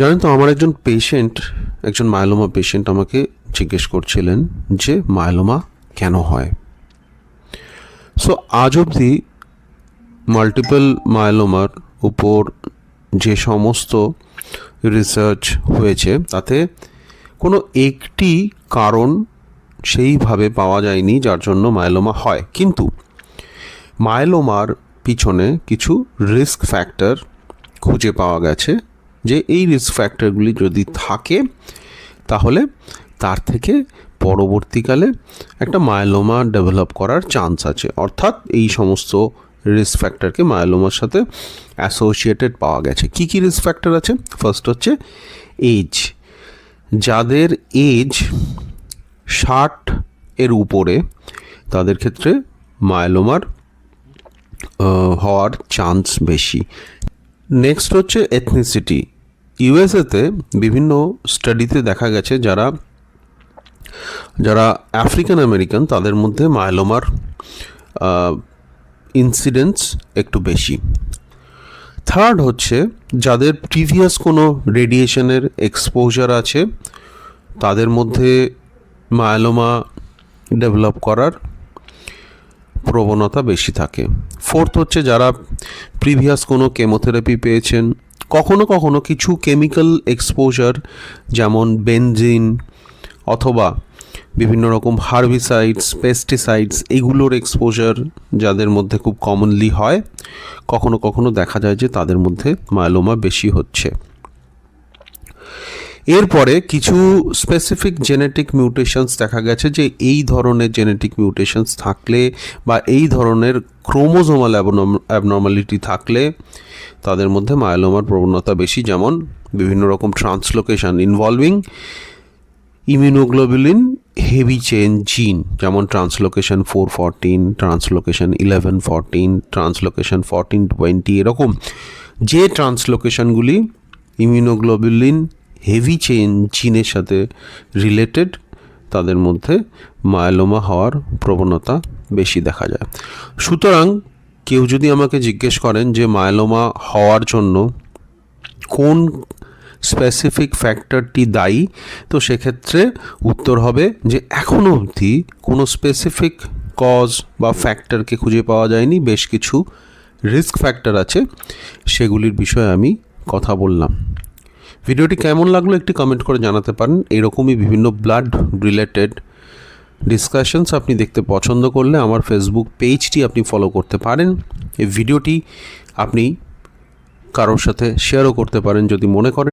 জানেন তো, আমার একজন পেশেন্ট একজন মায়োলোমা পেশেন্ট আমাকে জিজ্ঞেস করছিলেন যে মায়োলোমা কেন হয়? সো আজ অবধি মাল্টিপল মায়োলোমার উপর যে সমস্ত রিসার্চ হয়েছে, তাতে কোনো একটি কারণ সেইভাবে পাওয়া যায়নি যার জন্য মায়োলোমা হয়। কিন্তু মায়োলোমার পিছনে কিছু রিস্ক ফ্যাক্টর খুঁজে পাওয়া গেছে। যে এই রিস্ক ফ্যাক্টরগুলি যদি থাকে, তাহলে তার থেকে পরবর্তীকালে একটা মায়োলোমা ডেভেলপ করার চান্স আছে। অর্থাৎ এই সমস্ত রিস্ক ফ্যাক্টরকে মায়োলোমার সাথে অ্যাসোসিয়েটেড পাওয়া গেছে। কি কি রিস্ক ফ্যাক্টর আছে? ফার্স্ট হচ্ছে এজ যাদের এজ ষাট এর উপরে, তাদের ক্ষেত্রে মায়োলোমার হওয়ার চান্স বেশি। নেক্সট হচ্ছে এথনিসিটি ইউএসএতে বিভিন্ন স্টাডিতে দেখা গেছে যারা যারা আফ্রিকান আমেরিকান তাদের মধ্যে মায়োলোমার ইনসিডেন্স একটু বেশি। থার্ড হচ্ছে, যাদের প্রিভিয়াস কোনো রেডিয়েশনের এক্সপোজার আছে, তাদের মধ্যে মায়োলোমা ডেভেলপ করার প্রবণতা বেশি থাকে। ফোর্থ হচ্ছে, যারা প্রিভিয়াস কোনো কেমোথেরাপি পেয়েছেন কখনো কখনো কিছু কেমিক্যাল এক্সপোজার যেমন বেনজিন অথবা বিভিন্ন রকম হার্বিসাইডস পেস্টিসাইডস এগুলোর এক্সপোজার যাদের মধ্যে খুব কমনলি হয়, কখনো কখনো দেখা যায় যে তাদের মধ্যে মায়োলোমা বেশি হচ্ছে। এরপরে কিছু স্পেসিফিক জেনেটিক মিউটেশনস দেখা গেছে যে এই ধরনের জেনেটিক মিউটেশনস থাকলে বা এই ধরনের ক্রোমোজোমাল অ্যাবনর্মালিটি থাকলে তাদের মধ্যে মায়োলোমার প্রবণতা বেশি, যেমন বিভিন্ন রকম translocation involving immunoglobulin heavy chain gene যেমন translocation four fourteen translocation eleven fourteen translocation fourteen twenty এরকম যে ট্রান্সলোকেশনগুলি ইমিউনোগ্লোবুলিন হেভি চেন জিনের সাথে রিলেটেড তাদের মধ্যে মায়োলোমা হওয়ার প্রবণতা বেশি দেখা যায়। সুতরাং কেউ যদি আমাকে জিজ্ঞেস করেন যে মায়োলোমা হওয়ার জন্য কোন স্পেসিফিক ফ্যাক্টরটি দায়ী, তো সেক্ষেত্রে উত্তর হবে যে এখনও অবধি কোনো স্পেসিফিক কজ বা ফ্যাক্টরকে খুঁজে পাওয়া যায়নি, বেশ কিছু রিস্ক ফ্যাক্টর আছে, সেগুলির বিষয়ে আমি কথা বললাম। ভিডিওটি কেমন লাগল একটি কমেন্ট করে জানাতে পারেন। এরকমই বিভিন্ন ব্লাড রিলেটেড ডিসকাশনস আপনি দেখতে পছন্দ করলে আমার ফেসবুক পেজটি আপনি ফলো করতে পারেন। এই ভিডিওটি আপনি কারোর সাথে শেয়ারও করতে পারেন যদি মনে করেন।